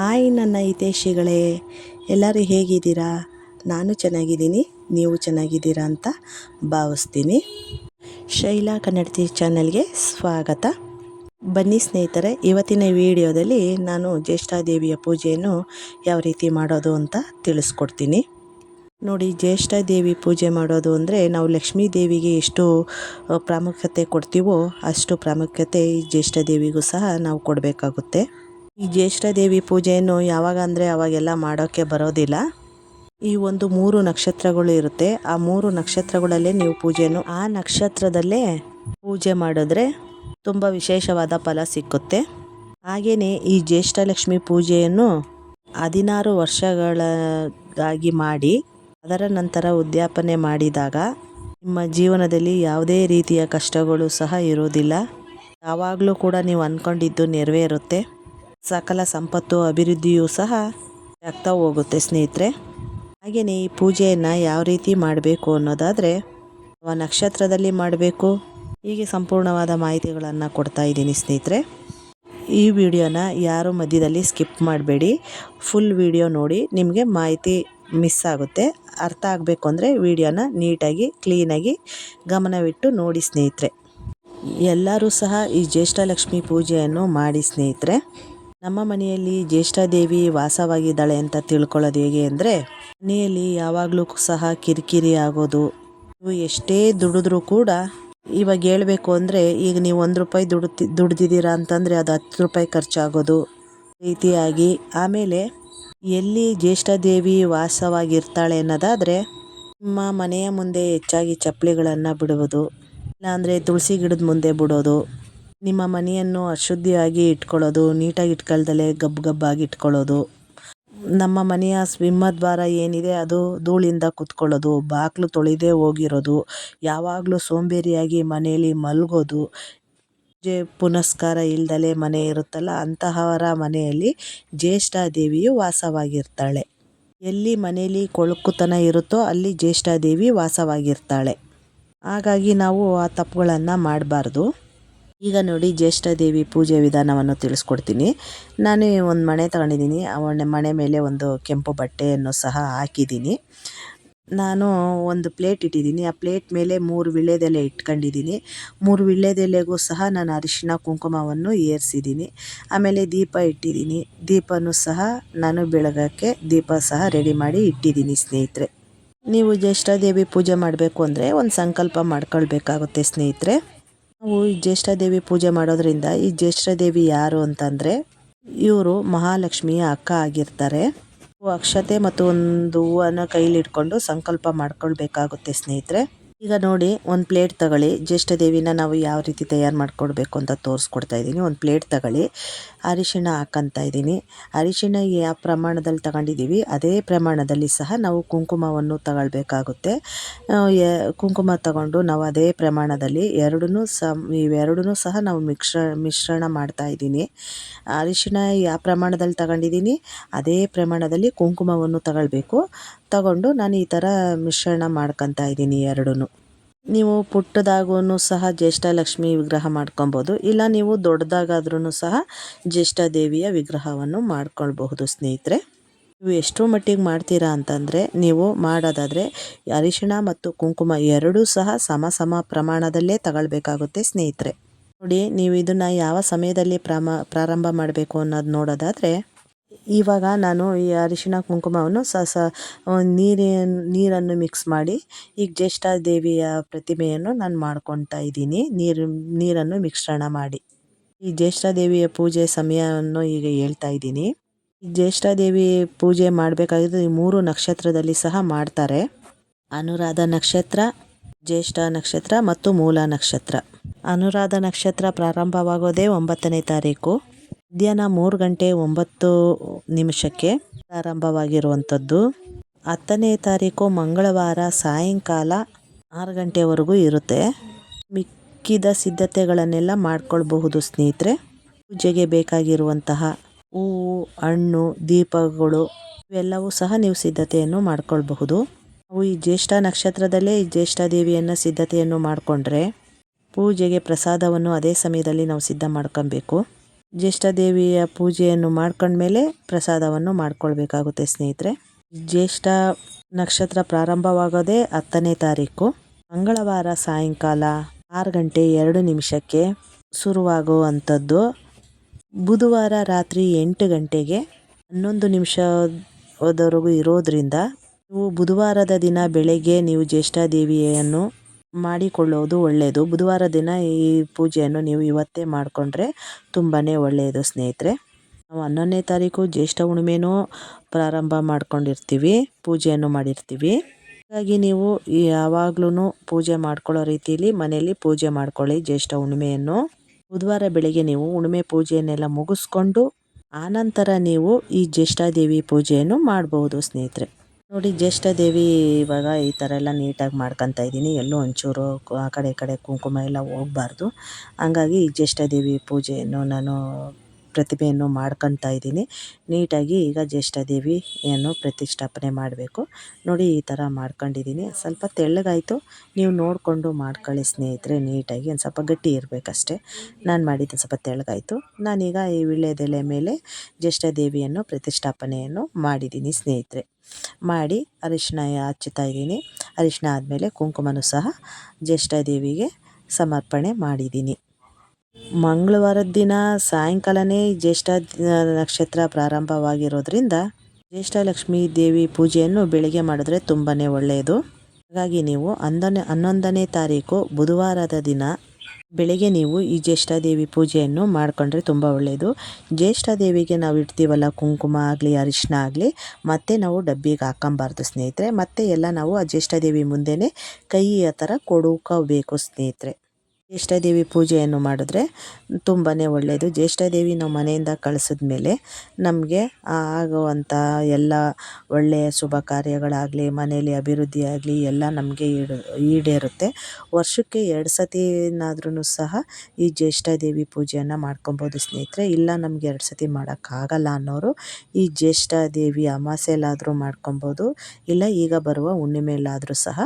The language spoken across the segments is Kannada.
ಹಾಯ್ ನನ್ನ ಹಿತೇಶಿಗಳೇ ಎಲ್ಲರೂ ಹೇಗಿದ್ದೀರಾ? ನಾನು ಚೆನ್ನಾಗಿದ್ದೀನಿ, ನೀವು ಚೆನ್ನಾಗಿದ್ದೀರಾ ಅಂತ ಭಾವಿಸ್ತೀನಿ. ಶೈಲಾ ಕನ್ನಡತಿ ಚಾನಲ್ಗೆ ಸ್ವಾಗತ. ಬನ್ನಿ ಸ್ನೇಹಿತರೆ, ಇವತ್ತಿನ ವಿಡಿಯೋದಲ್ಲಿ ನಾನು ಜ್ಯೇಷ್ಠಾದೇವಿಯ ಪೂಜೆಯನ್ನು ಯಾವ ರೀತಿ ಮಾಡೋದು ಅಂತ ತಿಳಿಸ್ಕೊಡ್ತೀನಿ. ನೋಡಿ ಜ್ಯೇಷ್ಠ ದೇವಿ ಪೂಜೆ ಮಾಡೋದು ಅಂದರೆ ನಾವು ಲಕ್ಷ್ಮೀ ದೇವಿಗೆ ಎಷ್ಟು, ಪ್ರಾಮುಖ್ಯತೆ ಕೊಡ್ತೀವೋ ಅಷ್ಟು ಪ್ರಾಮುಖ್ಯತೆ ಈ ಜ್ಯೇಷ್ಠ ದೇವಿಗೂ ಸಹ ನಾವು ಕೊಡಬೇಕಾಗುತ್ತೆ. ಈ ಜ್ಯೇಷ್ಠ ದೇವಿ ಪೂಜೆಯನ್ನು ಯಾವಾಗ ಅಂದರೆ ಅವಾಗೆಲ್ಲ ಮಾಡೋಕ್ಕೆ ಬರೋದಿಲ್ಲ. ಈ ಒಂದು ಮೂರು ನಕ್ಷತ್ರಗಳು ಇರುತ್ತೆ. ಆ ಮೂರು ನಕ್ಷತ್ರಗಳಲ್ಲೇ ನೀವು ಪೂಜೆಯನ್ನು ಆ ನಕ್ಷತ್ರದಲ್ಲೇ ಪೂಜೆ ಮಾಡಿದ್ರೆ ತುಂಬ ವಿಶೇಷವಾದ ಫಲ ಸಿಕ್ಕುತ್ತೆ. ಹಾಗೆಯೇ ಈ ಜ್ಯೇಷ್ಠಲಕ್ಷ್ಮಿ ಪೂಜೆಯನ್ನು ಹದಿನಾರು ವರ್ಷಗಳಾಗಿ ಮಾಡಿ ಅದರ ನಂತರ ಉದ್ಯಾಪನೆ ಮಾಡಿದಾಗ ನಿಮ್ಮ ಜೀವನದಲ್ಲಿ ಯಾವುದೇ ರೀತಿಯ ಕಷ್ಟಗಳು ಸಹ ಇರೋದಿಲ್ಲ ಯಾವಾಗಲೂ ಕೂಡ ನೀವು ಅಂದ್ಕೊಂಡಿದ್ದು ನೆರವೇರುತ್ತೆ. ಸಕಲ ಸಂಪತ್ತು ಅಭಿವೃದ್ಧಿಯೂ ಸಹ ಆಗ್ತಾ ಹೋಗುತ್ತೆ ಸ್ನೇಹಿತರೆ. ಹಾಗೆಯೇ ಈ ಪೂಜೆಯನ್ನು ಯಾವ ರೀತಿ ಮಾಡಬೇಕು ಅನ್ನೋದಾದರೆ ನಕ್ಷತ್ರದಲ್ಲಿ ಮಾಡಬೇಕು. ಹೀಗೆ ಸಂಪೂರ್ಣವಾದ ಮಾಹಿತಿಗಳನ್ನು ಕೊಡ್ತಾ ಇದ್ದೀನಿ ಸ್ನೇಹಿತರೆ. ಈ ವಿಡಿಯೋನ ಯಾರು ಮಧ್ಯದಲ್ಲಿ ಸ್ಕಿಪ್ ಮಾಡಬೇಡಿ. ಫುಲ್ ವಿಡಿಯೋ ನೋಡಿ ನಿಮಗೆ ಮಾಹಿತಿ ಮಿಸ್ ಆಗುತ್ತೆ. ಅರ್ಥ ಆಗಬೇಕು ಅಂದರೆ ವಿಡಿಯೋನ ನೀಟಾಗಿ ಕ್ಲೀನಾಗಿ ಗಮನವಿಟ್ಟು ನೋಡಿ ಸ್ನೇಹಿತರೆ. ಎಲ್ಲರೂ ಸಹ ಈ ಜ್ಯೇಷ್ಠಲಕ್ಷ್ಮಿ ಪೂಜೆಯನ್ನು ಮಾಡಿ ಸ್ನೇಹಿತರೆ. ನಮ್ಮ ಮನೆಯಲ್ಲಿ ಜ್ಯೇಷ್ಠಾದೇವಿ ವಾಸವಾಗಿದ್ದಾಳೆ ಅಂತ ತಿಳ್ಕೊಳ್ಳೋದು ಹೇಗೆ ಅಂದರೆ, ಮನೆಯಲ್ಲಿ ಯಾವಾಗಲೂ ಸಹ ಕಿರಿಕಿರಿ ಆಗೋದು. ನೀವು ಎಷ್ಟೇ ದುಡಿದ್ರೂ ಕೂಡ ಇವಾಗ ಹೇಳಬೇಕು ಅಂದರೆ, ಈಗ ನೀವು ಒಂದು ರೂಪಾಯಿ ದುಡ್ತಿ, ದುಡ್ದಿದ್ದೀರಾ ಅಂತಂದರೆ ಅದು ಹತ್ತು ರೂಪಾಯಿ ಖರ್ಚಾಗೋದು ರೀತಿಯಾಗಿ. ಆಮೇಲೆ ಎಲ್ಲಿ ಜ್ಯೇಷ್ಠಾದೇವಿ ವಾಸವಾಗಿರ್ತಾಳೆ ಅನ್ನೋದಾದರೆ, ನಿಮ್ಮ ಮನೆಯ ಮುಂದೆ ಹೆಚ್ಚಾಗಿ ಚಪ್ಪಲಿಗಳನ್ನು ಬಿಡುವುದು, ಇಲ್ಲಾಂದರೆ ತುಳಸಿ ಗಿಡದ ಮುಂದೆ ಬಿಡೋದು. ನಿಮ್ಮ ಮನೆಯನ್ನು ಅಶುದ್ಧಿಯಾಗಿ ಇಟ್ಕೊಳ್ಳೋದು, ನೀಟಾಗಿ ಇಟ್ಕೊಳ್ದಲೆ ಗಬ್ ಗಬ್ಬಾಗಿ ಇಟ್ಕೊಳ್ಳೋದು. ನಮ್ಮ ಮನೆಯ ಸಿಂಹದ್ವಾರ ಏನಿದೆ ಅದು ಧೂಳಿಂದ ಕುತ್ಕೊಳ್ಳೋದು ಬಾಗಿಲು ತೊಳೆದೇ ಹೋಗಿರೋದು, ಯಾವಾಗಲೂ ಸೋಂಬೇರಿಯಾಗಿ ಮನೆಯಲ್ಲಿ ಮಲಗೋದು, ಪೂಜೆ ಪುನಸ್ಕಾರ ಇಲ್ದಲೆ ಮನೆ ಇರುತ್ತಲ್ಲ, ಅಂತಹವರ ಮನೆಯಲ್ಲಿ ಜ್ಯೇಷ್ಠಾದೇವಿಯು ವಾಸವಾಗಿರ್ತಾಳೆ. ಎಲ್ಲಿ ಮನೆಯಲ್ಲಿ ಕೊಳಕುತನ ಇರುತ್ತೋ ಅಲ್ಲಿ ಜ್ಯೇಷ್ಠಾದೇವಿ ವಾಸವಾಗಿರ್ತಾಳೆ. ಹಾಗಾಗಿ ನಾವು ಆ ತಪ್ಪುಗಳನ್ನು ಮಾಡಬಾರ್ದು. ಈಗ ನೋಡಿ ಜ್ಯೇಷ್ಠಾದೇವಿ ಪೂಜೆ ವಿಧಾನವನ್ನು ತಿಳಿಸ್ಕೊಡ್ತೀನಿ. ನಾನು ಒಂದು ಮಣೆ ತಗೊಂಡಿದ್ದೀನಿ. ಮಣೆ ಮಣೆ ಮೇಲೆ ಒಂದು ಕೆಂಪು ಬಟ್ಟೆಯನ್ನು ಸಹ ಹಾಕಿದ್ದೀನಿ. ನಾನು ಒಂದು ಪ್ಲೇಟ್ ಇಟ್ಟಿದ್ದೀನಿ. ಆ ಪ್ಲೇಟ್ ಮೇಲೆ ಮೂರು ವಿಳ್ಯದೆಲೆ ಇಟ್ಕೊಂಡಿದ್ದೀನಿ. ಮೂರು ವಿಳ್ಯದೆಲೆಗೂ ಸಹ ನಾನು ಅರಿಶಿನ ಕುಂಕುಮವನ್ನು ಏರಿಸಿದ್ದೀನಿ. ಆಮೇಲೆ ದೀಪ ಇಟ್ಟಿದ್ದೀನಿ. ದೀಪನೂ ಸಹ ನಾನು ಬೆಳಗಕ್ಕೆ ದೀಪ ಸಹ ರೆಡಿ ಮಾಡಿ ಇಟ್ಟಿದ್ದೀನಿ ಸ್ನೇಹಿತರೆ. ನೀವು ಜ್ಯೇಷ್ಠಾದೇವಿ ಪೂಜೆ ಮಾಡಬೇಕು ಅಂದರೆ ಒಂದು ಸಂಕಲ್ಪ ಮಾಡ್ಕೊಳ್ಬೇಕಾಗುತ್ತೆ ಸ್ನೇಹಿತರೆ. ನಾವು ಈ ಜ್ಯೇಷ್ಠಾದೇವಿ ಪೂಜೆ ಮಾಡೋದ್ರಿಂದ ಈ ಜ್ಯೇಷ್ಠಾದೇವಿ ಯಾರು ಅಂತಂದರೆ ಇವರು ಮಹಾಲಕ್ಷ್ಮಿಯ ಅಕ್ಕ ಆಗಿರ್ತಾರೆ. ಅಕ್ಷತೆ ಮತ್ತು ಒಂದು ಹೂವನ್ನು ಕೈಲಿಟ್ಕೊಂಡು ಸಂಕಲ್ಪ ಮಾಡ್ಕೊಳ್ಬೇಕಾಗುತ್ತೆ ಸ್ನೇಹಿತರೆ. ಈಗ ನೋಡಿ, ಒಂದು ಪ್ಲೇಟ್ ತಗೊಳ್ಳಿ. ಜ್ಯೇಷ್ಠ ದೇವಿನ ನಾವು ಯಾವ ರೀತಿ ತಯಾರು ಮಾಡ್ಕೊಳ್ಬೇಕು ಅಂತ ತೋರಿಸ್ಕೊಡ್ತಾ ಇದ್ದೀನಿ. ಒಂದು ಪ್ಲೇಟ್ ತಗೊಳ್ಳಿ. ಅರಿಶಿಣ ಹಾಕೊತಾ ಇದ್ದೀನಿ. ಅರಿಶಿಣ ಯಾವ ಪ್ರಮಾಣದಲ್ಲಿ ತಗೊಂಡಿದ್ದೀವಿ. ಅದೇ ಪ್ರಮಾಣದಲ್ಲಿ ಸಹ ನಾವು ಕುಂಕುಮವನ್ನು ತಗೊಳ್ಬೇಕಾಗುತ್ತೆ. ಕುಂಕುಮ ತಗೊಂಡು ನಾವು ಅದೇ ಪ್ರಮಾಣದಲ್ಲಿ ಎರಡನ್ನೂ ಸಮ್ ಇವೆರಡೂ ಸಹ ನಾವು ಮಿಶ್ರ, ಮಿಶ್ರಣ ಮಾಡ್ತಾ ಇದ್ದೀನಿ. ಅರಿಶಿಣ ಯಾವ ಪ್ರಮಾಣದಲ್ಲಿ ತಗೊಂಡಿದ್ದೀನಿ, ಅದೇ ಪ್ರಮಾಣದಲ್ಲಿ ಕುಂಕುಮವನ್ನು ತಗೊಳ್ಬೇಕು. ತಗೊಂಡು ನಾನು ಈ ಥರ ಮಿಶ್ರಣ ಮಾಡ್ಕೊತಾ ಇದ್ದೀನಿ ಎರಡೂ ನೀವು ಪುಟ್ಟದಾಗೂ ಸಹ ಜ್ಯೇಷ್ಠಲಕ್ಷ್ಮಿ ವಿಗ್ರಹ ಮಾಡ್ಕೊಬೋದು. ಇಲ್ಲ ನೀವು ದೊಡ್ಡದಾಗಾದ್ರೂ ಸಹ ಜ್ಯೇಷ್ಠ ದೇವಿಯ ವಿಗ್ರಹವನ್ನು ಮಾಡ್ಕೊಳ್ಬಹುದು ಸ್ನೇಹಿತರೆ. ನೀವು ಎಷ್ಟು ಮಟ್ಟಿಗೆ ಮಾಡ್ತೀರಾ ಅಂತಂದರೆ, ನೀವು ಮಾಡೋದಾದರೆ ಅರಿಶಿಣ ಮತ್ತು ಕುಂಕುಮ ಎರಡೂ ಸಹ ಸಮ ಸಮ ಪ್ರಮಾಣದಲ್ಲೇ ತಗೊಳ್ಬೇಕಾಗುತ್ತೆ ಸ್ನೇಹಿತರೆ. ನೋಡಿ, ನೀವು ಇದನ್ನು ಯಾವ ಸಮಯದಲ್ಲಿ ಪ್ರಾರಂಭ ಮಾಡಬೇಕು ಅನ್ನೋದು ನೋಡೋದಾದರೆ ಇವಾಗ ನಾನು ಈ ಅರಿಶಿಣ ಕುಂಕುಮವನ್ನು ಸ ಸ ನೀರಿನ, ನೀರನ್ನು ಮಿಕ್ಸ್ ಮಾಡಿ, ಈಗ ಜ್ಯೇಷ್ಠ ದೇವಿಯ ಪ್ರತಿಮೆಯನ್ನು ನಾನು ಮಾಡ್ಕೊತಾ ಇದ್ದೀನಿ. ನೀರು, ನೀರನ್ನು ಮಿಶ್ರಣ ಮಾಡಿ. ಈ ಜ್ಯೇಷ್ಠ ದೇವಿಯ ಪೂಜೆ ಸಮಯವನ್ನು ಈಗ ಹೇಳ್ತಾ ಇದ್ದೀನಿ. ಈ ಜ್ಯೇಷ್ಠ ದೇವಿ ಪೂಜೆ ಮಾಡಬೇಕಾಗಿದ್ದು ಈ ಮೂರು ನಕ್ಷತ್ರದಲ್ಲಿ ಸಹ ಮಾಡ್ತಾರೆ. ಅನುರಾಧ ನಕ್ಷತ್ರ, ಜ್ಯೇಷ್ಠ ನಕ್ಷತ್ರ ಮತ್ತು ಮೂಲ ನಕ್ಷತ್ರ. ಅನುರಾಧ ನಕ್ಷತ್ರ ಪ್ರಾರಂಭವಾಗೋದೇ ಒಂಬತ್ತನೇ ತಾರೀಕು. ಮಧ್ಯಾಹ್ನ ಮೂರು ಗಂಟೆ ಒಂಬತ್ತು ನಿಮಿಷಕ್ಕೆ ಪ್ರಾರಂಭವಾಗಿರುವಂಥದ್ದು. ಹತ್ತನೇ ತಾರೀಕು ಮಂಗಳವಾರ ಸಾಯಂಕಾಲ ಆರು ಗಂಟೆವರೆಗೂ ಇರುತ್ತೆ. ಮಿಕ್ಕಿದ ಸಿದ್ಧತೆಗಳನ್ನೆಲ್ಲ ಮಾಡ್ಕೊಳ್ಬಹುದು ಸ್ನೇಹಿತರೆ. ಪೂಜೆಗೆ ಬೇಕಾಗಿರುವಂತಹ ಹೂವು, ಹಣ್ಣು, ದೀಪಗಳು ಇವೆಲ್ಲವೂ ಸಹ ನೀವು ಸಿದ್ಧತೆಯನ್ನು ಮಾಡ್ಕೊಳ್ಬಹುದು. ನಾವು ಈ ಜ್ಯೇಷ್ಠ ನಕ್ಷತ್ರದಲ್ಲೇ ಈ ಜ್ಯೇಷ್ಠ ದೇವಿಯನ್ನು ಸಿದ್ಧತೆಯನ್ನು ಮಾಡಿಕೊಂಡ್ರೆ ಪೂಜೆಗೆ ಪ್ರಸಾದವನ್ನು ಅದೇ ಸಮಯದಲ್ಲಿ ನಾವು ಸಿದ್ಧ ಮಾಡ್ಕೊಬೇಕು ಜ್ಯೇಷ್ಠಾದೇವಿಯ ಪೂಜೆಯನ್ನು ಮಾಡ್ಕೊಂಡ್ಮೇಲೆ ಪ್ರಸಾದವನ್ನು ಮಾಡ್ಕೊಳ್ಬೇಕಾಗುತ್ತೆ ಸ್ನೇಹಿತರೆ. ಜ್ಯೇಷ್ಠ ನಕ್ಷತ್ರ ಪ್ರಾರಂಭವಾಗೋದೇ ಹತ್ತನೇ ತಾರೀಕು. ಮಂಗಳವಾರ ಸಾಯಂಕಾಲ ಆರು ಗಂಟೆ ಎರಡು ನಿಮಿಷಕ್ಕೆ ಶುರುವಾಗುವಂಥದ್ದು. ಬುಧವಾರ ರಾತ್ರಿ ಎಂಟು ಗಂಟೆಗೆ ಹನ್ನೊಂದು ನಿಮಿಷದವರೆಗೂ ಇರೋದ್ರಿಂದ ನೀವು ಬುಧವಾರದ ದಿನ ಬೆಳಗ್ಗೆ ನೀವು ಜ್ಯೇಷ್ಠಾದೇವಿಯನ್ನು ಮಾಡಿಕೊಳ್ಳುವುದು ಒಳ್ಳೆಯದು ಬುಧವಾರ ದಿನ ಈ ಪೂಜೆಯನ್ನು ನೀವು ಇವತ್ತೇ ಮಾಡಿಕೊಂಡ್ರೆ ತುಂಬಾ ಒಳ್ಳೆಯದು ಸ್ನೇಹಿತರೆ. ನಾವು ಹನ್ನೊಂದನೇ ತಾರೀಕು ಜ್ಯೇಷ್ಠ ಹುಣ್ಣಿಮೆನೂ ಪ್ರಾರಂಭ ಮಾಡ್ಕೊಂಡಿರ್ತೀವಿ, ಪೂಜೆಯನ್ನು ಮಾಡಿರ್ತೀವಿ. ಹಾಗಾಗಿ ನೀವು ಯಾವಾಗ್ಲೂ ಪೂಜೆ ಮಾಡ್ಕೊಳ್ಳೋ ರೀತಿಯಲ್ಲಿ ಮನೆಯಲ್ಲಿ ಪೂಜೆ ಮಾಡ್ಕೊಳ್ಳಿ ಜ್ಯೇಷ್ಠ ಹುಣ್ಣಿಮೆಯನ್ನು. ಬುಧವಾರ ಬೆಳಿಗ್ಗೆ ನೀವು ಹುಣ್ಣಿಮೆ ಪೂಜೆಯನ್ನೆಲ್ಲ ಮುಗಿಸ್ಕೊಂಡು, ಆನಂತರ ನೀವು ಈ ಜ್ಯೇಷ್ಠಾದೇವಿ ಪೂಜೆಯನ್ನು ಮಾಡಬಹುದು ಸ್ನೇಹಿತರೆ. ನೋಡಿ ಜ್ಯೇಷ್ಠಾದೇವಿ ಇವಾಗ ಈ ಥರ ಎಲ್ಲ ನೀಟಾಗಿ ಮಾಡ್ಕೊತಾ ಇದ್ದೀನಿ. ಎಲ್ಲೂ ಒಂಚೂರು ಆ ಕಡೆ ಈ ಕಡೆ ಕುಂಕುಮ ಎಲ್ಲ ಹೋಗಬಾರ್ದು. ಹಂಗಾಗಿ ಈ ಜ್ಯೇಷ್ಠಾದೇವಿ ಪೂಜೆಯನ್ನು ನಾನು ಪ್ರತಿಭೆಯನ್ನು ಮಾಡ್ಕೊತಾ ಇದ್ದೀನಿ. ನೀಟಾಗಿ ಈಗ ಜ್ಯೇಷ್ಠದೇವಿಯನ್ನು ಪ್ರತಿಷ್ಠಾಪನೆ ಮಾಡಬೇಕು. ನೋಡಿ ಈ ಥರ ಮಾಡ್ಕೊಂಡಿದ್ದೀನಿ. ಸ್ವಲ್ಪ ತೆಳ್ಳಗಾಯಿತು. ನೀವು ನೋಡಿಕೊಂಡು ಮಾಡ್ಕೊಳ್ಳಿ ಸ್ನೇಹಿತರೆ, ನೀಟಾಗಿ ಒಂದು ಸ್ವಲ್ಪ ಗಟ್ಟಿ ಇರಬೇಕಷ್ಟೆ. ನಾನು ಮಾಡಿದ್ದು ಸ್ವಲ್ಪ ತೆಳ್ಳಗಾಯಿತು. ನಾನೀಗ ಈ ವಿಳ್ಯದೆಲೆ ಮೇಲೆ ಜ್ಯೇಷ್ಠಾದೇವಿಯನ್ನು ಪ್ರತಿಷ್ಠಾಪನೆಯನ್ನು ಮಾಡಿದ್ದೀನಿ ಸ್ನೇಹಿತರೆ. ಮಾಡಿ ಅರಿಶಿನ ಹಚ್ಚುತ್ತಾ ಇದ್ದೀನಿ. ಅರಿಶಿನ ಆದಮೇಲೆ ಕುಂಕುಮನೂ ಸಹ ಜ್ಯೇಷ್ಠಾದೇವಿಗೆ ಸಮರ್ಪಣೆ ಮಾಡಿದ್ದೀನಿ. ಮಂಗಳವಾರದ ದಿನ ಸಾಯಂಕಾಲನೇ ಜ್ಯೇಷ್ಠ ನಕ್ಷತ್ರ ಪ್ರಾರಂಭವಾಗಿರೋದ್ರಿಂದ ಜ್ಯೇಷ್ಠ ಲಕ್ಷ್ಮೀ ದೇವಿ ಪೂಜೆಯನ್ನು ಬೆಳಿಗ್ಗೆ ಮಾಡಿದ್ರೆ ತುಂಬಾ ಒಳ್ಳೆಯದು. ಹಾಗಾಗಿ ನೀವು ಹನ್ನೊಂದನೇ ಹನ್ನೊಂದನೇ ತಾರೀಕು ಬುಧವಾರದ ದಿನ ಬೆಳಿಗ್ಗೆ ನೀವು ಈ ಜ್ಯೇಷ್ಠಾದೇವಿ ಪೂಜೆಯನ್ನು ಮಾಡಿಕೊಂಡ್ರೆ ತುಂಬ ಒಳ್ಳೆಯದು. ಜ್ಯೇಷ್ಠಾದೇವಿಗೆ ನಾವು ಇಡ್ತೀವಲ್ಲ ಕುಂಕುಮ ಆಗಲಿ, ಅರಿಶಿನ ಆಗಲಿ, ಮತ್ತೆ ನಾವು ಡಬ್ಬಿಗೆ ಹಾಕೊಂಬಾರ್ದು ಸ್ನೇಹಿತರೆ. ಮತ್ತೆ ಎಲ್ಲ ನಾವು ಆ ಜ್ಯೇಷ್ಠಾದೇವಿ ಮುಂದೆನೇ ಕೈ ಆ ಥರ ಕೊಡುಕೋಬೇಕು ಸ್ನೇಹಿತರೆ. ಜ್ಯೇಷ್ಠಾದೇವಿ ಪೂಜೆಯನ್ನು ಮಾಡಿದ್ರೆ ತುಂಬಾ ಒಳ್ಳೆಯದು ಜ್ಯೇಷ್ಠಾದೇವಿ ನಾವು ಮನೆಯಿಂದ ಕಳಿಸಿದ ಮೇಲೆ ನಮಗೆ ಆಗುವಂಥ ಎಲ್ಲ ಒಳ್ಳೆಯ ಶುಭ ಕಾರ್ಯಗಳಾಗಲಿ, ಮನೆಯಲ್ಲಿ ಅಭಿವೃದ್ಧಿ ಆಗಲಿ ಎಲ್ಲ ನಮಗೆ ಈಡು, ಈಡೇರುತ್ತೆ. ವರ್ಷಕ್ಕೆ ಎರಡು ಸತಿನಾದ್ರೂ ಸಹ ಈ ಜ್ಯೇಷ್ಠಾದೇವಿ ಪೂಜೆಯನ್ನು ಮಾಡ್ಕೊಬೋದು ಸ್ನೇಹಿತರೆ. ಇಲ್ಲ ನಮಗೆ ಎರಡು ಸತಿ ಮಾಡೋಕ್ಕಾಗಲ್ಲ ಅನ್ನೋರು ಈ ಜ್ಯೇಷ್ಠಾದೇವಿ ಅಮಾಸೆಯಲ್ಲಾದರೂ ಮಾಡ್ಕೊಬೋದು, ಇಲ್ಲ ಈಗ ಬರುವ ಹುಣ್ಣಿಮೆಯಲ್ಲಾದರೂ ಸಹ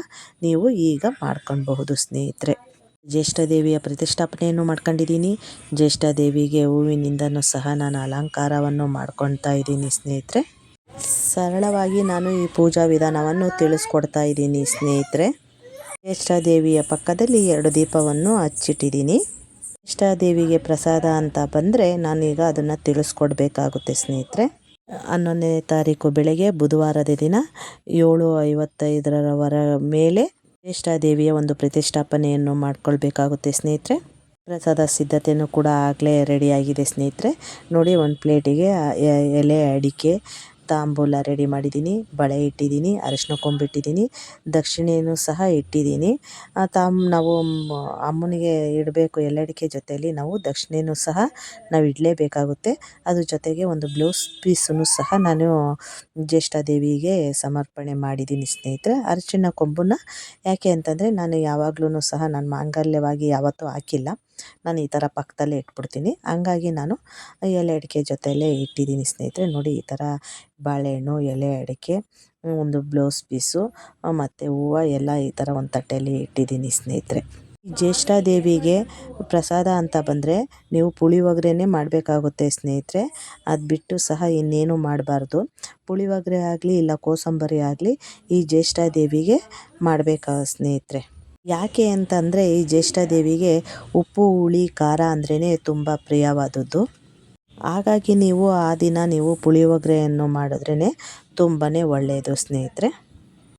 ನೀವು ಈಗ ಮಾಡ್ಕೊಬಹುದು ಸ್ನೇಹಿತರೆ. ಜ್ಯೇಷ್ಠಾದೇವಿಯ ಪ್ರತಿಷ್ಠಾಪನೆಯನ್ನು ಮಾಡ್ಕೊಂಡಿದ್ದೀನಿ. ಜ್ಯೇಷ್ಠಾದೇವಿಗೆ ಹೂವಿನಿಂದನೂ ಸಹ ನಾನು ಅಲಂಕಾರವನ್ನು ಮಾಡ್ಕೊಳ್ತಾ ಇದ್ದೀನಿ ಸ್ನೇಹಿತರೆ. ಸರಳವಾಗಿ ನಾನು ಈ ಪೂಜಾ ವಿಧಾನವನ್ನು ತಿಳಿಸ್ಕೊಡ್ತಾ ಇದ್ದೀನಿ ಸ್ನೇಹಿತರೆ. ಜ್ಯೇಷ್ಠಾದೇವಿಯ ಪಕ್ಕದಲ್ಲಿ ಎರಡು ದೀಪವನ್ನು ಹಚ್ಚಿಟ್ಟಿದ್ದೀನಿ. ಜ್ಯೇಷ್ಠಾದೇವಿಗೆ ಪ್ರಸಾದ ಅಂತ ಬಂದರೆ ನಾನೀಗ ಅದನ್ನು ತಿಳಿಸ್ಕೊಡ್ಬೇಕಾಗುತ್ತೆ ಸ್ನೇಹಿತರೆ. ಹನ್ನೊಂದನೇ ತಾರೀಕು ಬೆಳಗ್ಗೆ ಬುಧವಾರದ ದಿನ ಏಳು ಐವತ್ತೈದರವರ ಮೇಲೆ ಜ್ಯೇಷ್ಠಾದೇವಿಯ ಒಂದು ಪ್ರತಿಷ್ಠಾಪನೆಯನ್ನು ಮಾಡ್ಕೊಳ್ಬೇಕಾಗುತ್ತೆ ಸ್ನೇಹಿತರೆ. ಪ್ರಸಾದ ಸಿದ್ಧತೆಯೂ ಕೂಡ ಆಗಲೇ ರೆಡಿಯಾಗಿದೆ ಸ್ನೇಹಿತರೆ. ನೋಡಿ, ಒಂದು ಪ್ಲೇಟಿಗೆ ಎಲೆ ಅಡಿಕೆ ತಾಂಬೂಲ ರೆಡಿ ಮಾಡಿದ್ದೀನಿ. ಬಳೆ ಇಟ್ಟಿದ್ದೀನಿ, ಅರಿಶಿನ ಕೊಂಬಿಟ್ಟಿದ್ದೀನಿ ದಕ್ಷಿಣೆಯೂ ಸಹ ಇಟ್ಟಿದ್ದೀನಿ. ತಾಮ್, ನಾವು ಅಮ್ಮನಿಗೆ ಇಡಬೇಕು ಎಲ್ಲಡಿಕೆ ಜೊತೆಯಲ್ಲಿ ನಾವು ದಕ್ಷಿಣೆಯೂ ಸಹ ನಾವು ಇಡಲೇಬೇಕಾಗುತ್ತೆ. ಅದ್ರ ಜೊತೆಗೆ ಒಂದು ಬ್ಲೌಸ್ ಪೀಸನ್ನು ಸಹ ನಾನು ಜ್ಯೇಷ್ಠಾದೇವಿಗೆ ಸಮರ್ಪಣೆ ಮಾಡಿದ್ದೀನಿ ಸ್ನೇಹಿತರೆ. ಅರಿಶಿನ ಕೊಂಬನ್ನು ಯಾಕೆ ಅಂತಂದರೆ ನಾನು ಯಾವಾಗಲೂ ಸಹ ನಾನು ಮಾಂಗಲ್ಯವಾಗಿ ಯಾವತ್ತೂ ಹಾಕಿಲ್ಲ. ನಾನು ಈ ಥರ ಪಕ್ಕದಲ್ಲೇ ಇಟ್ಬಿಡ್ತೀನಿ. ಹಂಗಾಗಿ ನಾನು ಎಲೆ ಅಡಿಕೆ ಜೊತೆಯಲ್ಲೇ ಇಟ್ಟಿದ್ದೀನಿ ಸ್ನೇಹಿತರೆ. ನೋಡಿ ಈ ಥರ ಬಾಳೆಹಣ್ಣು, ಎಲೆ ಅಡಿಕೆ, ಒಂದು ಬ್ಲೌಸ್ ಪೀಸು, ಮತ್ತು ಹೂವು ಎಲ್ಲ ಈ ಥರ ಒಂದು ತಟ್ಟೆಯಲ್ಲಿ ಇಟ್ಟಿದ್ದೀನಿ ಸ್ನೇಹಿತರೆ. ಜ್ಯೇಷ್ಠಾದೇವಿಗೆ ಪ್ರಸಾದ ಅಂತ ಬಂದರೆ ನೀವು ಪುಳಿಯೋಗರೆನೇ ಮಾಡಬೇಕಾಗುತ್ತೆ ಸ್ನೇಹಿತರೆ. ಅದು ಬಿಟ್ಟು ಸಹ ಇನ್ನೇನು ಮಾಡಬಾರ್ದು. ಪುಳಿಯೋಗರೆ ಆಗಲಿ ಇಲ್ಲ ಕೋಸಂಬರಿ ಆಗಲಿ ಈ ಜ್ಯೇಷ್ಠಾದೇವಿಗೆ ಮಾಡಬೇಕಾ ಸ್ನೇಹಿತರೆ. ಯಾಕೆ ಅಂತಂದರೆ ಈ ಜ್ಯೇಷ್ಠಾದೇವಿಗೆ ಉಪ್ಪು, ಹುಳಿ, ಖಾರ ಅಂದ್ರೇ ತುಂಬ ಪ್ರಿಯವಾದದ್ದು. ಹಾಗಾಗಿ ನೀವು ಆ ದಿನ ನೀವು ಪುಳಿಯೋಗರೆಯನ್ನು ಮಾಡಿದ್ರೇ ತುಂಬಾ ಒಳ್ಳೆಯದು ಸ್ನೇಹಿತರೆ.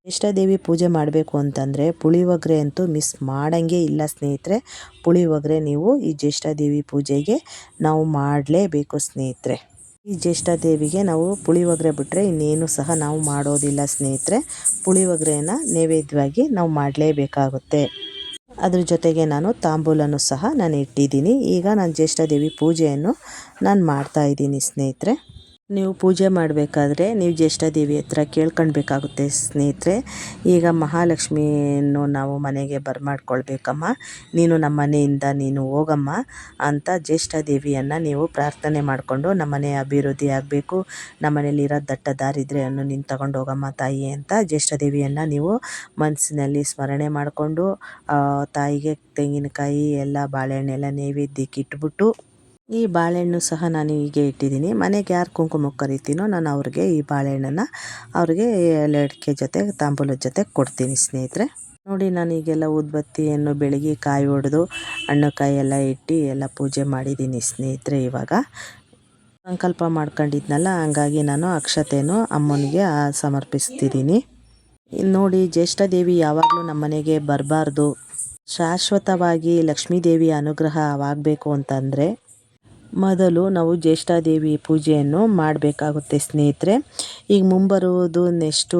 ಜ್ಯೇಷ್ಠದೇವಿ ಪೂಜೆ ಮಾಡಬೇಕು ಅಂತಂದರೆ ಪುಳಿಯೋಗರೆ ಅಂತೂ ಮಿಸ್ ಮಾಡೋಂಗೆ ಇಲ್ಲ ಸ್ನೇಹಿತರೆ. ಪುಳಿಯೋಗರೆ ನೀವು ಈ ಜ್ಯೇಷ್ಠಾದೇವಿ ಪೂಜೆಗೆ ನಾವು ಮಾಡಲೇಬೇಕು ಸ್ನೇಹಿತರೆ. ಈ ಜ್ಯೇಷ್ಠಾದೇವಿಗೆ ನಾವು ಪುಳಿಯೋಗರೆ ಬಿಟ್ಟರೆ ಇನ್ನೇನು ಸಹ ನಾವು ಮಾಡೋದಿಲ್ಲ, ಸ್ನೇಹಿತರೆ. ಪುಳಿಯೋಗರೆನ ನೈವೇದ್ಯವಾಗಿ ನಾವು ಮಾಡಲೇಬೇಕಾಗುತ್ತೆ. ಅದ್ರ ಜೊತೆಗೆ ನಾನು ತಾಂಬೂಲನ್ನು ಸಹ ನಾನು ಇಟ್ಟಿದ್ದೀನಿ ಈಗ ನಾನು ಜ್ಯೇಷ್ಠಾದೇವಿ ಪೂಜೆಯನ್ನು ನಾನು ಮಾಡ್ತಾ ಇದ್ದೀನಿ, ಸ್ನೇಹಿತರೆ. ನೀವು ಪೂಜೆ ಮಾಡಬೇಕಾದ್ರೆ ನೀವು ಜ್ಯೇಷ್ಠಾದೇವಿ ಹತ್ರ ಕೇಳ್ಕೊಳ್ಬೇಕಾಗುತ್ತೆ ಸ್ನೇಹಿತರೆ. ಈಗ ಮಹಾಲಕ್ಷ್ಮಿಯನ್ನು ನಾವು ಮನೆಗೆ ಬರ್ಮಾಡ್ಕೊಳ್ಬೇಕಮ್ಮ. ನೀನು ನಮ್ಮ ಮನೆಯಿಂದ ನೀನು ಹೋಗಮ್ಮ ಅಂತ ಜ್ಯೇಷ್ಠಾದೇವಿಯನ್ನು ನೀವು ಪ್ರಾರ್ಥನೆ ಮಾಡಿಕೊಂಡು ನಮ್ಮ ಮನೆ ಅಭಿವೃದ್ಧಿ ಆಗಬೇಕು. ನಮ್ಮ ಮನೇಲಿರೋ ದಟ್ಟ ದಾರಿದ್ರ್ಯವನ್ನು ನೀನು ತಗೊಂಡು ಹೋಗಮ್ಮ ತಾಯಿ ಅಂತ ಜ್ಯೇಷ್ಠಾದೇವಿಯನ್ನು ನೀವು ಮನಸ್ಸಿನಲ್ಲಿ ಸ್ಮರಣೆ ಮಾಡಿಕೊಂಡು ತಾಯಿಗೆ ತೆಂಗಿನಕಾಯಿ, ಎಲ್ಲ ಬಾಳೆಹಣ್ಣೆಲ್ಲ ನೈವೇದ್ಯಕ್ಕೆ ಇಟ್ಬಿಟ್ಟು ಈ ಬಾಳೆಹಣ್ಣು ಸಹ ನಾನು ಹೀಗೆ ಇಟ್ಟಿದ್ದೀನಿ. ಮನೆಗೆ ಯಾರು ಕುಂಕುಮ ಕರಿತೀನೋ ನಾನು ಅವ್ರಿಗೆ ಈ ಬಾಳೆಹಣ್ಣನ್ನು ಅವ್ರಿಗೆ ಲಡ್ಕೆ ಜೊತೆ, ತಾಂಬೂಲದ ಜೊತೆ ಕೊಡ್ತೀನಿ ಸ್ನೇಹಿತರೆ. ನೋಡಿ ನಾನು ಈಗೆಲ್ಲ ಊದ್ಬತ್ತಿಯನ್ನು ಬೆಳಗ್ಗೆ ಕಾಯಿ ಹೊಡೆದು ಹಣ್ಣು ಕಾಯಿ ಎಲ್ಲ ಇಟ್ಟು ಎಲ್ಲ ಪೂಜೆ ಮಾಡಿದ್ದೀನಿ ಸ್ನೇಹಿತರೆ ಇವಾಗ. ಸಂಕಲ್ಪ ಮಾಡ್ಕೊಂಡಿದ್ನಲ್ಲ, ಹಂಗಾಗಿ ನಾನು ಅಕ್ಷತೆಯನ್ನು ಅಮ್ಮನಿಗೆ ಸಮರ್ಪಿಸ್ತಿದ್ದೀನಿ. ನೋಡಿ ಜ್ಯೇಷ್ಠ ದೇವಿ ಯಾವಾಗಲೂ ನಮ್ಮ ಮನೆಗೆ ಬರಬಾರ್ದು. ಶಾಶ್ವತವಾಗಿ ಲಕ್ಷ್ಮೀದೇವಿಯ ಅನುಗ್ರಹವಾಗಬೇಕು ಅಂತಂದರೆ ಮೊದಲು ನಾವು ಜ್ಯೇಷ್ಠಾದೇವಿ ಪೂಜೆಯನ್ನು ಮಾಡಬೇಕಾಗುತ್ತೆ ಸ್ನೇಹಿತರೆ. ಈಗ ಮುಂಬರುವುದು ನೆಕ್ಸ್ಟು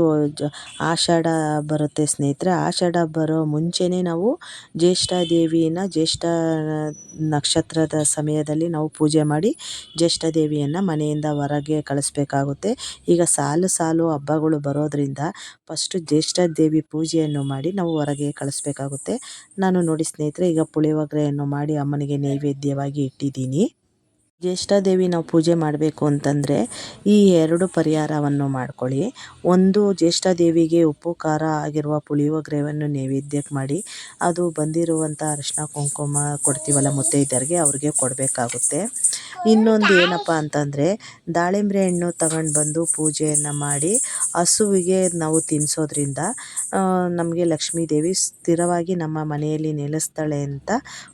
ಆಷಾಢ ಬರುತ್ತೆ ಸ್ನೇಹಿತರೆ. ಆಷಾಢ ಬರೋ ಮುಂಚೆನೇ ನಾವು ಜ್ಯೇಷ್ಠಾದೇವಿನ ಜ್ಯೇಷ್ಠ ನಕ್ಷತ್ರದ ಸಮಯದಲ್ಲಿ ನಾವು ಪೂಜೆ ಮಾಡಿ ಜ್ಯೇಷ್ಠಾದೇವಿಯನ್ನು ಮನೆಯಿಂದ ಹೊರಗೆ ಕಳಿಸ್ಬೇಕಾಗುತ್ತೆ. ಈಗ ಸಾಲು ಸಾಲು ಹಬ್ಬಗಳು ಬರೋದರಿಂದ ಫಸ್ಟು ಜ್ಯೇಷ್ಠಾದೇವಿ ಪೂಜೆಯನ್ನು ಮಾಡಿ ನಾವು ಹೊರಗೆ ಕಳಿಸ್ಬೇಕಾಗುತ್ತೆ. ನಾನು ನೋಡಿ ಸ್ನೇಹಿತರೆ, ಈಗ ಪುಳಿಯೋಗರೆಯನ್ನು ಮಾಡಿ ಅಮ್ಮನಿಗೆ ನೈವೇದ್ಯವಾಗಿ ಇಟ್ಟಿದ್ದೀನಿ. ಜ್ಯೇಷ್ಠಾದೇವಿ ನಾವು ಪೂಜೆ ಮಾಡಬೇಕು ಅಂತಂದರೆ ಈ ಎರಡು ಪರಿಹಾರವನ್ನು ಮಾಡ್ಕೊಳ್ಳಿ. ಒಂದು ಜ್ಯೇಷ್ಠಾದೇವಿಗೆ ಉಪ್ಪು, ಖಾರ ಆಗಿರುವ ಪುಳಿಯೋಗರೆಯನ್ನು ನೈವೇದ್ಯಕ್ಕೆ ಮಾಡಿ, ಅದು ಬಂದಿರುವಂಥ ಅರಿಶಿನ ಕುಂಕುಮ, ಕೊಡ್ತೀವಲ್ಲ ಮುತ್ತೈದ್ಯರಿಗೆ ಅವ್ರಿಗೆ ಕೊಡಬೇಕಾಗುತ್ತೆ. ಇನ್ನೊಂದು ಏನಪ್ಪ ಅಂತಂದರೆ ದಾಳಿಂಬೆ ಹಣ್ಣು ತಗೊಂಡು ಬಂದು ಪೂಜೆಯನ್ನು ಮಾಡಿ, ಹಸುವಿಗೆ ನಾವು ತಿನ್ನಿಸೋದ್ರಿಂದ ನಮಗೆ ಲಕ್ಷ್ಮೀ ದೇವಿ ಸ್ಥಿರವಾಗಿ ನಮ್ಮ ಮನೆಯಲ್ಲಿ ನೆಲೆಸ್ತಾಳೆ ಅಂತ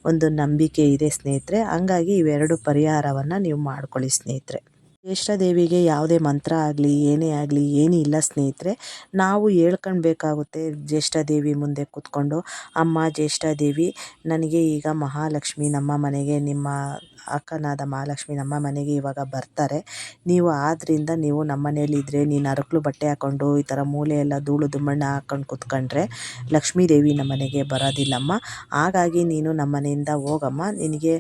ಒಂದು ನಂಬಿಕೆ ಇದೆ ಸ್ನೇಹಿತರೆ. ಹಂಗಾಗಿ ಇವೆರಡು ಪರಿಹಾರವನ್ನು ನೀವು ಮಾಡ್ಕೊಳ್ಳಿ ಸ್ನೇಹಿತರೆ. ಜ್ಯೇಷ್ಠಾದೇವಿಗೆ ಯಾವುದೇ ಮಂತ್ರ ಆಗಲಿ, ಏನೇ ಆಗಲಿ ಏನಿಲ್ಲ ಸ್ನೇಹಿತರೆ, ನಾವು ಹೇಳ್ಕೊಳ್ಬೇಕಾಗುತ್ತೆ ಜ್ಯೇಷ್ಠಾದೇವಿ ಮುಂದೆ ಕೂತ್ಕೊಂಡು, ಅಮ್ಮ ಜ್ಯೇಷ್ಠಾದೇವಿ, ನನಗೆ ಈಗ ಮಹಾಲಕ್ಷ್ಮಿ ನಮ್ಮ ಮನೆಗೆ ನಿಮ್ಮ ಅಕ್ಕನಾದ ಮಹಾಲಕ್ಷ್ಮಿ ನಮ್ಮ ಮನೆಗೆ ಇವಾಗ ಬರ್ತಾರೆ. ನೀವು ಆದ್ದರಿಂದ ನೀವು ನಮ್ಮ ಮನೇಲಿದ್ದರೆ ನೀನು ಅರಕಲು ಬಟ್ಟೆ ಹಾಕ್ಕೊಂಡು ಈ ಥರ ಮೂಲೆಯೆಲ್ಲ ಧೂಳು ದುಮ್ಮಣ್ಣ ಹಾಕ್ಕೊಂಡು ಕುತ್ಕೊಂಡ್ರೆ ಲಕ್ಷ್ಮೀ ದೇವಿ ನಮ್ಮ ಮನೆಗೆ ಬರೋದಿಲ್ಲಮ್ಮ. ಹಾಗಾಗಿ ನೀನು ನಮ್ಮ ಮನೆಯಿಂದ ಹೋಗಮ್ಮ. ನಿನಗೆ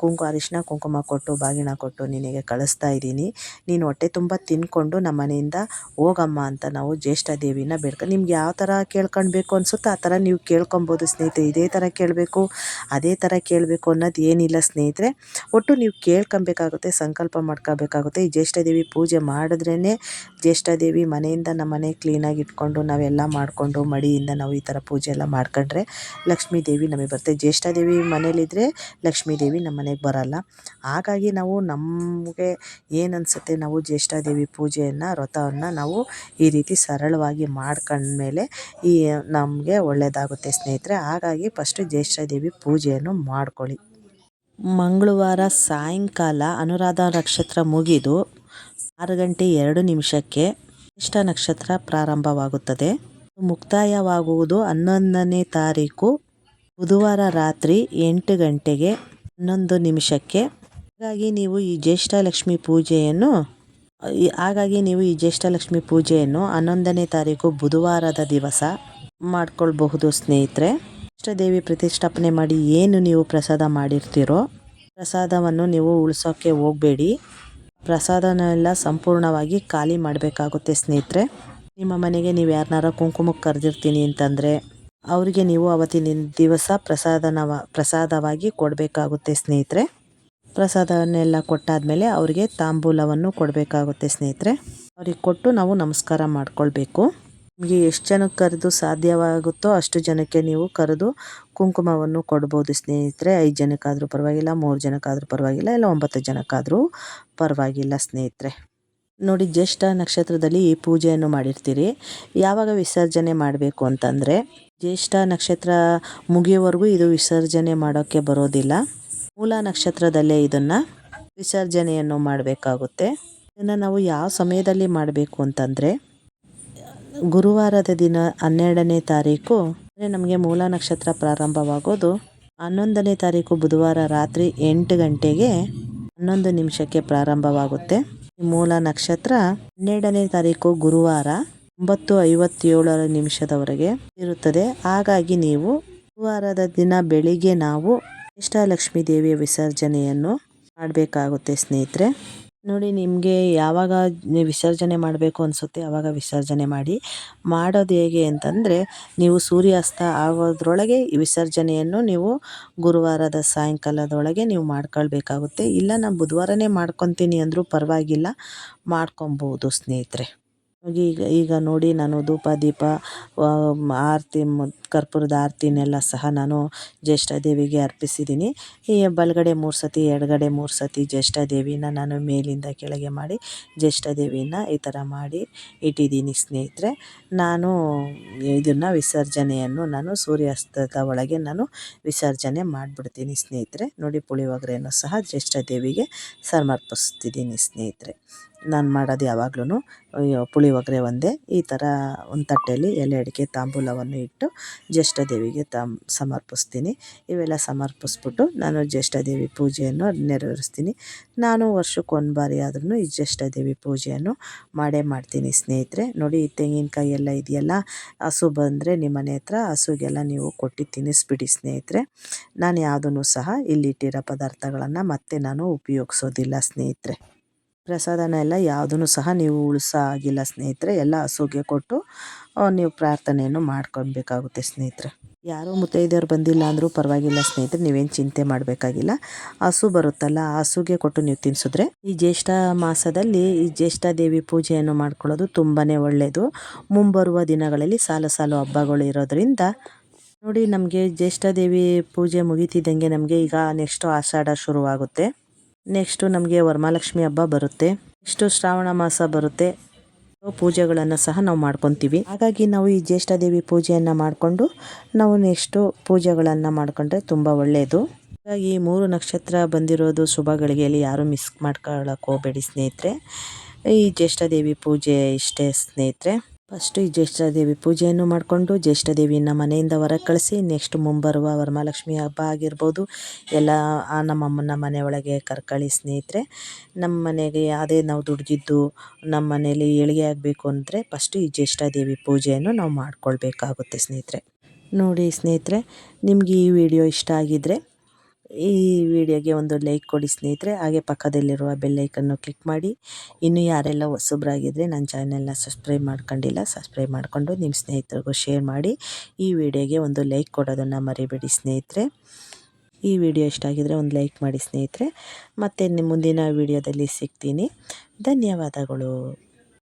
ಕುಂಕು ಅರಿಶಿನ, ಕುಂಕುಮ ಕೊಟ್ಟು ಬಾಗಿನ ಕೊಟ್ಟು ನಿನಗೆ ಕಳಿಸ್ತಾ ಇದ್ದೀನಿ. ನೀನು ಹೊಟ್ಟೆ ತುಂಬ ತಿನ್ಕೊಂಡು ನಮ್ಮ ಮನೆಯಿಂದ ಹೋಗಮ್ಮ ಅಂತ ನಾವು ಜ್ಯೇಷ್ಠ ದೇವಿನ ಬೇಡ್ಕೊ, ನಿಮ್ಗೆ ಯಾವ ಥರ ಕೇಳ್ಕೊಳ್ಬೇಕು ಅನಿಸುತ್ತೋ ಆ ಥರ ನೀವು ಕೇಳ್ಕೊಬೋದು ಸ್ನೇಹಿತರೆ. ಇದೇ ಥರ ಕೇಳಬೇಕು, ಅದೇ ಥರ ಕೇಳಬೇಕು ಅನ್ನೋದು ಏನಿಲ್ಲ ಸ್ನೇಹಿತರೆ. ಒಟ್ಟು ನೀವು ಕೇಳ್ಕೊಬೇಕಾಗುತ್ತೆ, ಸಂಕಲ್ಪ ಮಾಡ್ಕೋಬೇಕಾಗುತ್ತೆ. ಈ ಜ್ಯೇಷ್ಠದೇವಿ ಪೂಜೆ ಮಾಡಿದ್ರೇ ಜ್ಯೇಷ್ಠದೇವಿ ಮನೆಯಿಂದ ನಮ್ಮ ಮನೆ ಕ್ಲೀನಾಗಿ ಇಟ್ಕೊಂಡು ನಾವೆಲ್ಲ ಮಾಡಿಕೊಂಡು ಮಡಿಯಿಂದ ನಾವು ಈ ಥರ ಪೂಜೆ ಎಲ್ಲ ಮಾಡ್ಕೊಂಡ್ರೆ ಲಕ್ಷ್ಮೀ ದೇವಿ ನಮಗೆ ಬರುತ್ತೆ. ಜ್ಯೇಷ್ಠದೇವಿ ಮನೇಲಿದ್ದರೆ ಲಕ್ಷ್ಮೀ ದೇವಿ ನಮ್ಮ ಮನೆಗೆ ಬರೋಲ್ಲ. ಹಾಗಾಗಿ ನಾವು ನಮಗೆ ಏನು ಅನಿಸುತ್ತೆ ನಾವು ಜ್ಯೇಷ್ಠದೇವಿ ಪೂಜೆಯನ್ನು, ವ್ರತವನ್ನು ನಾವು ಈ ರೀತಿ ಸರಳವಾಗಿ ಮಾಡ್ಕೊಂಡ್ಮೇಲೆ ಈ ನಮಗೆ ಒಳ್ಳೆಯದಾಗುತ್ತೆ ಸ್ನೇಹಿತರೆ. ಹಾಗಾಗಿ ಫಸ್ಟು ಜ್ಯೇಷ್ಠದೇವಿ ಪೂಜೆಯನ್ನು ಮಾಡ್ಕೊಳ್ಳಿ. ಮಂಗಳವಾರ ಸಾಯಂಕಾಲ ಅನುರಾಧ ನಕ್ಷತ್ರ ಮುಗಿದು ಆರು ಗಂಟೆ ಎರಡು ನಿಮಿಷಕ್ಕೆ ಜ್ಯೇಷ್ಠ ನಕ್ಷತ್ರ ಪ್ರಾರಂಭವಾಗುತ್ತದೆ. ಮುಕ್ತಾಯವಾಗುವುದು ಹನ್ನೊಂದನೇ ತಾರೀಕು, ಬುಧವಾರ ರಾತ್ರಿ ಎಂಟು ಗಂಟೆಗೆ ಹನ್ನೊಂದು ನಿಮಿಷಕ್ಕೆ. ಹಾಗಾಗಿ ನೀವು ಈ ಜ್ಯೇಷ್ಠಲಕ್ಷ್ಮಿ ಪೂಜೆಯನ್ನು, ಹಾಗಾಗಿ ನೀವು ಈ ಜ್ಯೇಷ್ಠಲಕ್ಷ್ಮಿ ಪೂಜೆಯನ್ನು ಹನ್ನೊಂದನೇ ತಾರೀಕು ಬುಧವಾರದ ದಿವಸ ಮಾಡ್ಕೊಳ್ಬಹುದು ಸ್ನೇಹಿತರೆ. ದೇವಿ ಪ್ರತಿಷ್ಠಾಪನೆ ಮಾಡಿ ಏನು ನೀವು ಪ್ರಸಾದ ಮಾಡಿರ್ತೀರೋ ಪ್ರಸಾದವನ್ನು ನೀವು ಉಳಿಸೋಕ್ಕೆ ಹೋಗಬೇಡಿ. ಪ್ರಸಾದನೆಲ್ಲ ಸಂಪೂರ್ಣವಾಗಿ ಖಾಲಿ ಮಾಡಬೇಕಾಗುತ್ತೆ ಸ್ನೇಹಿತರೆ. ನಿಮ್ಮ ಮನೆಗೆ ನೀವು ಯಾರನ್ನಾರ ಕುಂಕುಮಕ್ಕೆ ಕರೆದಿರ್ತೀನಿ ಅಂತಂದರೆ ಅವರಿಗೆ ನೀವು ಅವತ್ತಿನ ದಿವಸ ಪ್ರಸಾದನ ಪ್ರಸಾದವಾಗಿ ಕೊಡಬೇಕಾಗುತ್ತೆ ಸ್ನೇಹಿತರೆ. ಪ್ರಸಾದವನ್ನೆಲ್ಲ ಕೊಟ್ಟಾದಮೇಲೆ ಅವರಿಗೆ ತಾಂಬೂಲವನ್ನು ಕೊಡಬೇಕಾಗುತ್ತೆ ಸ್ನೇಹಿತರೆ. ಅವ್ರಿಗೆ ಕೊಟ್ಟು ನಾವು ನಮಸ್ಕಾರ ಮಾಡ್ಕೊಳ್ಬೇಕು. ನಿಮಗೆ ಎಷ್ಟು ಜನಕ್ಕೆ ಕರೆದು ಸಾಧ್ಯವಾಗುತ್ತೋ ಅಷ್ಟು ಜನಕ್ಕೆ ನೀವು ಕರೆದು ಕುಂಕುಮವನ್ನು ಕೊಡ್ಬೋದು ಸ್ನೇಹಿತರೆ. ಐದು ಜನಕ್ಕಾದರೂ ಪರವಾಗಿಲ್ಲ, ಮೂರು ಜನಕ್ಕಾದರೂ ಪರವಾಗಿಲ್ಲ, ಇಲ್ಲ ಒಂಬತ್ತು ಜನಕ್ಕಾದರೂ ಪರವಾಗಿಲ್ಲ ಸ್ನೇಹಿತರೆ. ನೋಡಿ, ಜ್ಯೇಷ್ಠ ನಕ್ಷತ್ರದಲ್ಲಿ ಈ ಪೂಜೆಯನ್ನು ಮಾಡಿರ್ತೀರಿ. ಯಾವಾಗ ವಿಸರ್ಜನೆ ಮಾಡಬೇಕು ಅಂತಂದರೆ, ಜ್ಯೇಷ್ಠ ನಕ್ಷತ್ರ ಮುಗಿಯೋವರೆಗೂ ಇದು ವಿಸರ್ಜನೆ ಮಾಡೋಕ್ಕೆ ಬರೋದಿಲ್ಲ. ಮೂಲ ನಕ್ಷತ್ರದಲ್ಲೇ ಇದನ್ನು ವಿಸರ್ಜನೆಯನ್ನು ಮಾಡಬೇಕಾಗುತ್ತೆ. ಇದನ್ನು ನಾವು ಯಾವ ಸಮಯದಲ್ಲಿ ಮಾಡಬೇಕು ಅಂತಂದರೆ ಗುರುವಾರದ ದಿನ ಹನ್ನೆರಡನೇ ತಾರೀಕು ನಮಗೆ ಮೂಲ ನಕ್ಷತ್ರ ಪ್ರಾರಂಭವಾಗೋದು. ಹನ್ನೊಂದನೇ ತಾರೀಕು ಬುಧವಾರ ರಾತ್ರಿ ಎಂಟು ಗಂಟೆಗೆ ಹನ್ನೊಂದು ನಿಮಿಷಕ್ಕೆ ಪ್ರಾರಂಭವಾಗುತ್ತೆ. ಮೂಲ ನಕ್ಷತ್ರ ಹನ್ನೆರಡನೇ ತಾರೀಕು ಗುರುವಾರ ಒಂಬತ್ತು ಐವತ್ತೇಳರ ನಿಮಿಷದವರೆಗೆ ಇರುತ್ತದೆ. ಹಾಗಾಗಿ ನೀವು ಗುರುವಾರದ ದಿನ ಬೆಳಿಗ್ಗೆ ನಾವು ಇಷ್ಟಲಕ್ಷ್ಮೀ ದೇವಿಯ ವಿಸರ್ಜನೆಯನ್ನು ಮಾಡಬೇಕಾಗುತ್ತೆ ಸ್ನೇಹಿತರೆ. ನೋಡಿ, ನಿಮಗೆ ಯಾವಾಗ ವಿಸರ್ಜನೆ ಮಾಡಬೇಕು ಅನಿಸುತ್ತೆ ಆವಾಗ ವಿಸರ್ಜನೆ ಮಾಡಿ. ಮಾಡೋದು ಹೇಗೆ ಅಂತಂದರೆ, ನೀವು ಸೂರ್ಯಾಸ್ತ ಆಗೋದ್ರೊಳಗೆ ವಿಸರ್ಜನೆಯನ್ನು ನೀವು ಗುರುವಾರದ ಸಾಯಂಕಾಲದೊಳಗೆ ನೀವು ಮಾಡ್ಕೊಳ್ಬೇಕಾಗುತ್ತೆ. ಇಲ್ಲ, ನಾನು ಬುಧವಾರನೇ ಮಾಡ್ಕೊತೀನಿ ಅಂದರೂ ಪರವಾಗಿಲ್ಲ ಮಾಡ್ಕೊಬೋದು ಸ್ನೇಹಿತರೆ. ಈಗ ಈಗ ನೋಡಿ ನಾನು ಧೂಪ, ದೀಪ ಆರತಿ ಕರ್ಪೂರದ ಆರತಿನೆಲ್ಲ ಸಹ ನಾನು ಜ್ಯೇಷ್ಠ ದೇವಿಗೆ ಅರ್ಪಿಸಿದ್ದೀನಿ. ಈ ಬಲಗಡೆ ಮೂರು ಸತಿ, ಎಡಗಡೆ ಮೂರು ಸತಿ ಜ್ಯೇಷ್ಠ ದೇವಿನ ನಾನು ಮೇಲಿಂದ ಕೆಳಗೆ ಮಾಡಿ ಜ್ಯೇಷ್ಠ ದೇವಿನ ಈ ಥರ ಮಾಡಿ ಇಟ್ಟಿದ್ದೀನಿ ಸ್ನೇಹಿತರೆ. ನಾನು ಇದನ್ನು ವಿಸರ್ಜನೆಯನ್ನು ನಾನು ಸೂರ್ಯಾಸ್ತದ ಒಳಗೆ ನಾನು ವಿಸರ್ಜನೆ ಮಾಡಿಬಿಡ್ತೀನಿ ಸ್ನೇಹಿತರೆ. ನೋಡಿ ಪುಳಿಯೋಗರೆಯನ್ನು ಸಹ ಜ್ಯೇಷ್ಠ ದೇವಿಗೆ ಸಮರ್ಪಿಸ್ತಿದ್ದೀನಿ ಸ್ನೇಹಿತರೆ. ನಾನು ಮಾಡೋದು ಯಾವಾಗ್ಲೂ ಪುಳಿಯೋಗರೆ ಒಂದೇ, ಈ ಥರ ಒಂದು ತಟ್ಟೆಯಲ್ಲಿ ಎಲೆ, ಅಡಿಕೆ, ತಾಂಬೂಲವನ್ನು ಇಟ್ಟು ಜ್ಯೇಷ್ಠ ದೇವಿಗೆ ತಾಂ, ಸಮರ್ಪಿಸ್ತೀನಿ. ಇವೆಲ್ಲ ಸಮರ್ಪಿಸ್ಬಿಟ್ಟು ನಾನು ಜ್ಯೇಷ್ಠ ದೇವಿ ಪೂಜೆಯನ್ನು ನೆರವೇರಿಸ್ತೀನಿ. ನಾನು ವರ್ಷಕ್ಕೊಂದು ಬಾರಿ ಆದ್ರೂ ಈ ಜ್ಯೇಷ್ಠ ದೇವಿ ಪೂಜೆಯನ್ನು ಮಾಡೇ ಮಾಡ್ತೀನಿ ಸ್ನೇಹಿತರೆ. ನೋಡಿ, ಈ ತೆಂಗಿನಕಾಯಿ ಎಲ್ಲ ಇದೆಯಲ್ಲ, ಹಸು ಬಂದರೆ ನಿಮ್ಮ ಮನೆ ಹತ್ರ ಹಸುಗೆಲ್ಲ ನೀವು ಕೊಟ್ಟು ತಿನ್ನಿಸ್ಬಿಡಿ ಸ್ನೇಹಿತರೆ. ನಾನು ಯಾವುದನ್ನು ಸಹ ಇಲ್ಲಿಟ್ಟಿರೋ ಪದಾರ್ಥಗಳನ್ನು ಮತ್ತೆ ನಾನು ಉಪಯೋಗಿಸೋದಿಲ್ಲ ಸ್ನೇಹಿತರೆ. ಪ್ರಸಾದನ ಎಲ್ಲ ಯಾವುದನ್ನು ಸಹ ನೀವು ಉಳಿಸೋ ಆಗಿಲ್ಲ ಸ್ನೇಹಿತರೆ, ಎಲ್ಲ ಹಸುಗೆ ಕೊಟ್ಟು ನೀವು ಪ್ರಾರ್ಥನೆಯನ್ನು ಮಾಡ್ಕೊಬೇಕಾಗುತ್ತೆ ಸ್ನೇಹಿತರೆ. ಯಾರೂ ಮುತ್ತೈದೆಯವ್ರು ಬಂದಿಲ್ಲ ಅಂದರೂ ಪರವಾಗಿಲ್ಲ ಸ್ನೇಹಿತರೆ, ನೀವೇನು ಚಿಂತೆ ಮಾಡಬೇಕಾಗಿಲ್ಲ. ಹಸು ಬರುತ್ತಲ್ಲ, ಆ ಹಸುಗೆ ಕೊಟ್ಟು ನೀವು ತಿನ್ಸಿದ್ರೆ ಈ ಜ್ಯೇಷ್ಠ ಮಾಸದಲ್ಲಿ ಈ ಜ್ಯೇಷ್ಠ ದೇವಿ ಪೂಜೆಯನ್ನು ಮಾಡ್ಕೊಳ್ಳೋದು ತುಂಬಾ ಒಳ್ಳೆಯದು ಮುಂಬರುವ ದಿನಗಳಲ್ಲಿ ಸಾಲು ಸಾಲು ಹಬ್ಬಗಳು ಇರೋದ್ರಿಂದ ನೋಡಿ ನಮಗೆ ಜ್ಯೇಷ್ಠ ದೇವಿ ಪೂಜೆ ಮುಗಿತಿದ್ದಂಗೆ ನಮಗೆ ಈಗ ನೆಕ್ಸ್ಟು ಆಷಾಢ ಶುರುವಾಗುತ್ತೆ. ನೆಕ್ಸ್ಟು ನಮಗೆ ವರಮಹಾಲಕ್ಷ್ಮಿ ಹಬ್ಬ ಬರುತ್ತೆ. ನೆಕ್ಸ್ಟು ಶ್ರಾವಣ ಮಾಸ ಬರುತ್ತೆ. ಪೂಜೆಗಳನ್ನು ಸಹ ನಾವು ಮಾಡ್ಕೊತೀವಿ. ಹಾಗಾಗಿ ನಾವು ಈ ಜ್ಯೇಷ್ಠ ದೇವಿ ಪೂಜೆಯನ್ನು ಮಾಡಿಕೊಂಡು ನಾವು ನೆಕ್ಸ್ಟು ಪೂಜೆಗಳನ್ನು ಮಾಡ್ಕೊಂಡ್ರೆ ತುಂಬ ಒಳ್ಳೆಯದು ಹಾಗಾಗಿ ಮೂರು ನಕ್ಷತ್ರ ಬಂದಿರೋದು ಶುಭ ಗಳಿಗೆಯಲ್ಲಿ ಯಾರೂ ಮಿಸ್ ಮಾಡ್ಕೊಳ್ಳೋಕೆ ಹೋಗಬೇಡಿ ಸ್ನೇಹಿತರೆ. ಈ ಜ್ಯೇಷ್ಠ ದೇವಿ ಪೂಜೆ ಇಷ್ಟೇ ಸ್ನೇಹಿತರೆ. ಫಸ್ಟು ಈ ಜ್ಯೇಷ್ಠ ದೇವಿ ಪೂಜೆಯನ್ನು ಮಾಡಿಕೊಂಡು ಜ್ಯೇಷ್ಠ ದೇವಿಯನ್ನ ಮನೆಯಿಂದ ಹೊರಗೆ ಕಳಿಸಿ ನೆಕ್ಸ್ಟ್ ಮುಂಬರುವ ವರಮಹಾಲಕ್ಷ್ಮಿ ಹಬ್ಬ ಆಗಿರ್ಬೋದು. ಎಲ್ಲ, ಆ ನಮ್ಮಮ್ಮನ ಮನೆ ಒಳಗೆ ಕರ್ಕೊಳ್ಳಿ ಸ್ನೇಹಿತರೆ, ನಮ್ಮ ಮನೆಗೆ ಯಾವುದೇ ನಾವು ದುಡ್ದಿದ್ದು ನಮ್ಮ ಮನೇಲಿ ಏಳಿಗೆ ಆಗಬೇಕು ಅಂದರೆ ಫಸ್ಟು ಈ ಜ್ಯೇಷ್ಠದೇವಿ ಪೂಜೆಯನ್ನು ನಾವು ಮಾಡಿಕೊಳ್ಬೇಕಾಗುತ್ತೆ ಸ್ನೇಹಿತರೆ. ನೋಡಿ ಸ್ನೇಹಿತರೆ, ನಿಮಗೆ ಈ ವಿಡಿಯೋ ಇಷ್ಟ ಆಗಿದ್ದರೆ ಈ ವಿಡಿಯೋಗೆ ಒಂದು ಲೈಕ್ ಕೊಡಿ ಸ್ನೇಹಿತರೆ. ಹಾಗೆ ಪಕ್ಕದಲ್ಲಿರುವ ಬೆಲ್ಲೈಕನ್ನು ಕ್ಲಿಕ್ ಮಾಡಿ. ಇನ್ನು ಯಾರೆಲ್ಲ ಹೊಸಬ್ರಾಗಿದ್ದರೆ ನನ್ನ ಚಾನೆಲ್ನ ಸಬ್ಸ್ಕ್ರೈಬ್ ಮಾಡ್ಕೊಂಡಿಲ್ಲ, ಸಬ್ಸ್ಕ್ರೈಬ್ ಮಾಡಿಕೊಂಡು ನಿಮ್ಮ ಸ್ನೇಹಿತರಿಗೂ ಶೇರ್ ಮಾಡಿ. ಈ ವಿಡಿಯೋಗೆ ಒಂದು ಲೈಕ್ ಕೊಡೋದನ್ನು ಮರಿಬೇಡಿ ಸ್ನೇಹಿತರೆ. ಈ ವಿಡಿಯೋ ಇಷ್ಟ ಆಗಿದರೆ ಒಂದು ಲೈಕ್ ಮಾಡಿ ಸ್ನೇಹಿತರೆ. ಮತ್ತು ಮುಂದಿನ ವಿಡಿಯೋದಲ್ಲಿ ಸಿಗ್ತೀನಿ. ಧನ್ಯವಾದಗಳು.